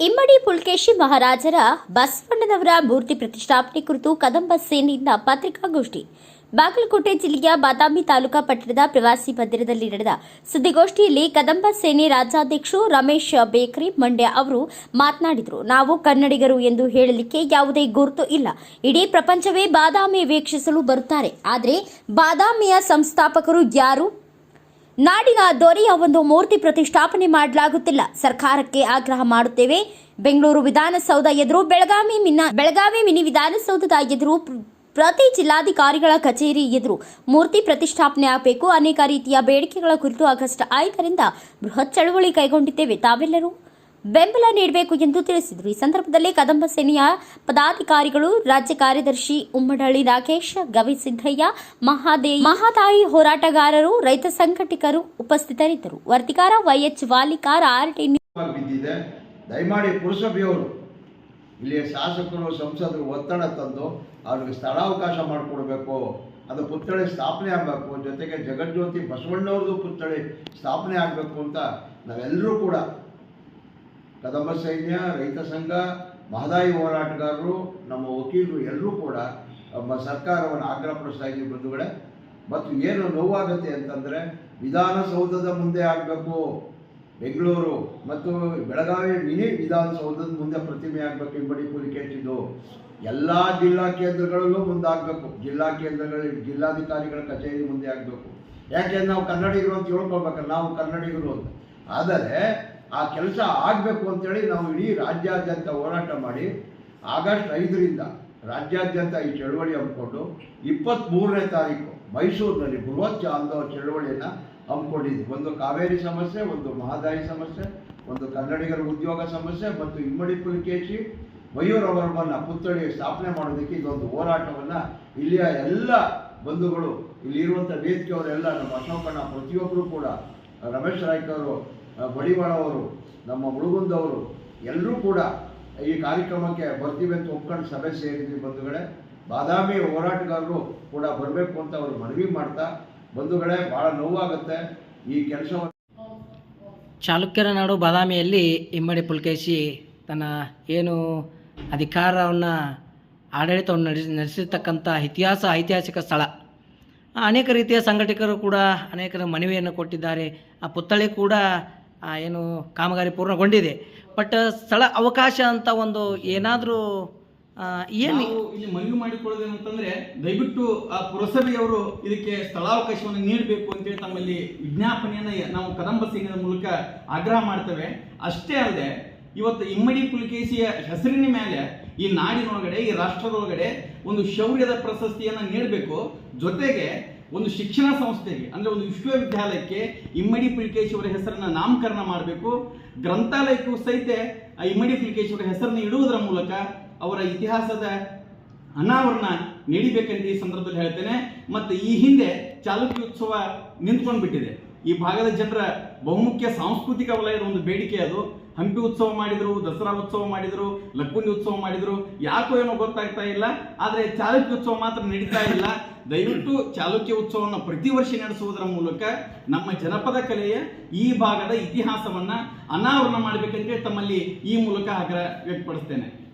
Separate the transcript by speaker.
Speaker 1: ಇಮ್ಮಡಿ ಪುಲ್ಕೇಶಿ ಮಹಾರಾಜರ ಬಸವಣ್ಣನವರ ಮೂರ್ತಿ ಪ್ರತಿಷ್ಠಾಪನೆ ಕುರಿತು ಕದಂಬ ಸೇನೆಯಿಂದ ಪತ್ರಿಕಾಗೋಷ್ಠಿ. ಬಾಗಲಕೋಟೆ ಜಿಲ್ಲೆಯ ಬಾದಾಮಿ ತಾಲೂಕಾ ಪಟ್ಟಣದ ಪ್ರವಾಸಿ ಮಂದಿರದಲ್ಲಿ ನಡೆದ ಸುದ್ದಿಗೋಷ್ಠಿಯಲ್ಲಿ ಕದಂಬ ಸೇನೆ ರಾಜ್ಯಾಧ್ಯಕ್ಷರು ರಮೇಶ್ ಬೇಕ್ರಿ ಮಂಡ್ಯ ಅವರು ಮಾತನಾಡಿದರು. ನಾವು ಕನ್ನಡಿಗರು ಎಂದು ಹೇಳಲಿಕ್ಕೆ ಯಾವುದೇ ಗುರುತು ಇಲ್ಲ. ಇಡೀ ಪ್ರಪಂಚವೇ ಬಾದಾಮಿ ವೀಕ್ಷಿಸಲು ಬರುತ್ತಾರೆ. ಆದರೆ ಬಾದಾಮಿಯ ಸಂಸ್ಥಾಪಕರು ಯಾರು? ನಾಡಿನ ದೊರೆಯ ಒಂದು ಮೂರ್ತಿ ಪ್ರತಿಷ್ಠಾಪನೆ ಮಾಡಲಾಗುತ್ತಿಲ್ಲ. ಸರ್ಕಾರಕ್ಕೆ ಆಗ್ರಹ ಮಾಡುತ್ತೇವೆ. ಬೆಂಗಳೂರು ವಿಧಾನಸೌಧ ಎದುರು ಬೆಳಗಾವಿ ಮಿನ, ಬೆಳಗಾವಿ ಮಿನಿ ವಿಧಾನಸೌಧದ ಎದುರು ಪ್ರತಿ ಜಿಲ್ಲಾಧಿಕಾರಿಗಳ ಕಚೇರಿ ಎದುರು ಮೂರ್ತಿ ಪ್ರತಿಷ್ಠಾಪನೆ ಆಗಬೇಕು. ಅನೇಕ ರೀತಿಯ ಬೇಡಿಕೆಗಳ ಕುರಿತು ಆಗಸ್ಟ್ ಐದರಿಂದ ಬೃಹತ್ ಚಳವಳಿ ಕೈಗೊಂಡಿದ್ದೇವೆ. ತಾವೆಲ್ಲರೂ? ಬೆಂಬಲ ನೀಡಬೇಕು ಎಂದು ತಿಳಿಸಿದರು. ಈ ಸಂದರ್ಭದಲ್ಲಿ ಕದಂಬ ಸೇನೆಯ ಪದಾಧಿಕಾರಿಗಳು, ರಾಜ್ಯ ಕಾರ್ಯದರ್ಶಿ ಉಮ್ಮಡಳ್ಳಿ ರಾಕೇಶ್ ಗವಿಸಿದ್ದಯ್ಯ ಮಹಾದೇವಿ, ಮಹಾತಾಯಿ ಹೋರಾಟಗಾರರು, ರೈತ ಸಂಘಟಕರು ಉಪಸ್ಥಿತರಿದ್ದರು. ವರ್ತಿಕಾರ ವೈಎಚ್ ವಾಲಿಕಾರ ಆರ್ಟಿ
Speaker 2: ದಯಮಾಡಿ ಪುರಸಭೆಯವರು, ಇಲ್ಲಿಯ ಶಾಸಕರು, ಸಂಸದರು ಒತ್ತಡ ತಂದು ಅವ್ರಿಗೆ ಸ್ಥಳಾವಕಾಶ ಮಾಡಿಕೊಡ್ಬೇಕು. ಅದು ಪುತ್ಥಳಿ ಸ್ಥಾಪನೆ ಆಗಬೇಕು. ಜೊತೆಗೆ ಜಗಜ್ಯೋತಿ ಬಸವಣ್ಣವ್ರದ್ದು ಪುತ್ಥಳಿ ಸ್ಥಾಪನೆ ಆಗಬೇಕು ಅಂತ ನಾವೆಲ್ಲರೂ ಕೂಡ ಕದಂಬ ಸೈನ್ಯ, ರೈತ ಸಂಘ, ಮಹದಾಯಿ ಹೋರಾಟಗಾರರು, ನಮ್ಮ ವಕೀಲರು ಎಲ್ಲರೂ ಕೂಡ ನಮ್ಮ ಸರ್ಕಾರವನ್ನು ಆಗ್ರಹಪಡಿಸ್ತಾ ಇದ್ದೀವಿ ಬಂಧುಗಳೇ. ಮತ್ತು ಏನು ನೋವಾಗುತ್ತೆ ಅಂತಂದರೆ ವಿಧಾನಸೌಧದ ಮುಂದೆ ಆಗಬೇಕು. ಬೆಂಗಳೂರು ಮತ್ತು ಬೆಳಗಾವಿ ಮಿನಿ ವಿಧಾನಸೌಧದ ಮುಂದೆ ಪ್ರತಿಮೆ ಆಗಬೇಕು ಇಂಬಡಿ ಕೇಳ್ತಿದ್ದು. ಎಲ್ಲ ಜಿಲ್ಲಾ ಕೇಂದ್ರಗಳಲ್ಲೂ ಮುಂದಾಗಬೇಕು. ಜಿಲ್ಲಾ ಕೇಂದ್ರಗಳಲ್ಲಿ ಜಿಲ್ಲಾಧಿಕಾರಿಗಳ ಕಚೇರಿ ಮುಂದೆ ಆಗಬೇಕು. ಯಾಕೆಂದ್ರೆ ನಾವು ಕನ್ನಡಿಗರು ಅಂತ ಹೇಳ್ಕೊಳ್ಬೇಕಲ್ಲ, ನಾವು ಕನ್ನಡಿಗರು ಅಂತ. ಆದರೆ ಆ ಕೆಲಸ ಆಗಬೇಕು ಅಂತೇಳಿ ನಾವು ಇಡೀ ರಾಜ್ಯಾದ್ಯಂತ ಹೋರಾಟ ಮಾಡಿ ಆಗಸ್ಟ್ ಐದರಿಂದ ರಾಜ್ಯಾದ್ಯಂತ ಈ ಚಳವಳಿ ಹಮ್ಮಿಕೊಂಡು ಇಪ್ಪತ್ತ್ಮೂರನೇ ತಾರೀಕು ಮೈಸೂರಿನಲ್ಲಿ ಬೃಹತ್ ಆಂದೋಲನ ಚಳವಳಿಯನ್ನು ಹಮ್ಮಿಕೊಂಡಿದ್ವಿ. ಒಂದು ಕಾವೇರಿ ಸಮಸ್ಯೆ, ಒಂದು ಮಹದಾಯಿ ಸಮಸ್ಯೆ, ಒಂದು ಕನ್ನಡಿಗರ ಉದ್ಯೋಗ ಸಮಸ್ಯೆ ಮತ್ತು ಇಮ್ಮಡಿ ಪುಲಿಕೇಶಿ ಮಯೂರವರ್ಮನ ಪುತ್ಥಳಿ ಸ್ಥಾಪನೆ ಮಾಡೋದಕ್ಕೆ ಇದೊಂದು ಹೋರಾಟವನ್ನು ಇಲ್ಲಿಯ ಎಲ್ಲ ಬಂಧುಗಳು ಇಲ್ಲಿರುವಂಥ ವೇದಿಕೆಯವರೆಲ್ಲ ನಮ್ಮ ಅಶೋಕಣ್ಣ ಪ್ರತಿಯೊಬ್ಬರು ಕೂಡ, ರಮೇಶ್ ರಾಯ್ಕ್ ಅವರು ಬಡಿವಾಳ ಅವರು ನಮ್ಮ ಮುಳುಗುಂದವರು, ಎಲ್ಲರೂ ಕೂಡ ಈ ಕಾರ್ಯಕ್ರಮಕ್ಕೆ ಬರ್ತೀವಿ ಅಂತ ಒಪ್ಕೊಂಡು ಸಭೆ ಸೇರಿದ್ವಿ ಬಂಧುಗಳೇ. ಬಾದಾಮಿ ಹೋರಾಟಗಾರರು ಕೂಡ ಬರಬೇಕು ಅಂತ ಅವರು ಮನವಿ ಮಾಡ್ತಾ, ಬಂಧುಗಳೇ, ಭಾಳ ನೋವಾಗುತ್ತೆ. ಈ ಕೆಲಸ
Speaker 3: ಚಾಲುಕ್ಯರ ನಾಡು ಬಾದಾಮಿಯಲ್ಲಿ ಇಮ್ಮಡಿ ಪುಲ್ಕೇಶಿ ತನ್ನ ಏನು ಅಧಿಕಾರವನ್ನು ಆಡಳಿತವನ್ನು ನಡೆಸಿ, ನಡೆಸಿರ್ತಕ್ಕಂಥ ಇತಿಹಾಸ, ಐತಿಹಾಸಿಕ ಸ್ಥಳ. ಅನೇಕ ರೀತಿಯ ಸಂಘಟಕರು ಕೂಡ ಅನೇಕರ ಮನವಿಯನ್ನು ಕೊಟ್ಟಿದ್ದಾರೆ. ಆ ಪುತ್ಥಳಿ ಕೂಡ ಏನು ಕಾಮಗಾರಿ ಪೂರ್ಣಗೊಂಡಿದೆ. ಬಟ್ ಸ್ಥಳ ಅವಕಾಶ ಅಂತ ಒಂದು ಏನಾದರೂ ಏನು?
Speaker 4: ಇಲ್ಲಿ ಮನವಿ ಮಾಡಿಕೊಳ್ಳೋದೇನಂತಂದ್ರೆ ದಯವಿಟ್ಟು ಆ ಪುರಸಭೆಯವರು ಇದಕ್ಕೆ ಸ್ಥಳಾವಕಾಶವನ್ನು ನೀಡಬೇಕು ಅಂತೇಳಿ ತಮ್ಮಲ್ಲಿ ವಿಜ್ಞಾಪನೆಯನ್ನು ನಾವು ಕದಂಬ ಸಿಂಗದ ಮೂಲಕ ಆಗ್ರಹ ಮಾಡ್ತೇವೆ. ಅಷ್ಟೇ ಅಲ್ಲದೆ, ಇವತ್ತು ಇಮ್ಮಡಿ ಪುಲಿಕೇಶಿಯ ಹೆಸರಿನ ಮೇಲೆ ಈ ನಾಡಿನೊಳಗಡೆ, ಈ ರಾಷ್ಟ್ರದೊಳಗಡೆ ಒಂದು ಶೌರ್ಯದ ಪ್ರಶಸ್ತಿಯನ್ನು ನೀಡಬೇಕು. ಜೊತೆಗೆ ಒಂದು ಶಿಕ್ಷಣ ಸಂಸ್ಥೆಗೆ, ಅಂದ್ರೆ ಒಂದು ವಿಶ್ವವಿದ್ಯಾಲಯಕ್ಕೆ ಇಮ್ಮಡಿ ಅವರ ಹೆಸರನ್ನ ನಾಮಕರಣ ಮಾಡಬೇಕು. ಗ್ರಂಥಾಲಯಕ್ಕೂ ಸಹಿತ ಆ ಇಮ್ಮಡಿ ಅವರ ಹೆಸರನ್ನು ಇಡುವುದರ ಮೂಲಕ ಅವರ ಇತಿಹಾಸದ ಅನಾವರಣ ನೀಡಬೇಕೆಂದು ಈ ಸಂದರ್ಭದಲ್ಲಿ ಹೇಳ್ತೇನೆ. ಮತ್ತು ಈ ಹಿಂದೆ ಚಾಲುಕ್ಯೋತ್ಸವ ನಿಂತ್ಕೊಂಡು ಬಿಟ್ಟಿದೆ ಈ ಭಾಗದ ಜನರ ಬಹುಮುಖ್ಯ ಸಾಂಸ್ಕೃತಿಕ ವಲಯದ ಒಂದು ಬೇಡಿಕೆ ಅದು. ಹಂಪಿ ಉತ್ಸವ ಮಾಡಿದ್ರು, ದಸರಾ ಉತ್ಸವ ಮಾಡಿದ್ರು ಲಕ್ಕುಂಡಿ ಉತ್ಸವ ಮಾಡಿದ್ರು, ಯಾಕೋ ಏನೋ ಗೊತ್ತಾಗ್ತಾ ಇಲ್ಲ. ಆದರೆ ಚಾಲುಕ್ಯೋತ್ಸವ ಮಾತ್ರ ನಡೀತಾ ಇಲ್ಲ. ದಯವಿಟ್ಟು ಚಾಲುಕ್ಯ ಉತ್ಸವವನ್ನು ಪ್ರತಿ ವರ್ಷ ನಡೆಸುವುದರ ಮೂಲಕ ನಮ್ಮ ಜನಪದ ಕಲೆಯ ಈ ಭಾಗದ ಇತಿಹಾಸವನ್ನ ಅನಾವರಣ ಮಾಡಬೇಕಂತೇಳಿ ತಮ್ಮಲ್ಲಿ ಈ ಮೂಲಕ ಆಗ್ರಹ ವ್ಯಕ್ತಪಡಿಸ್ತೇನೆ.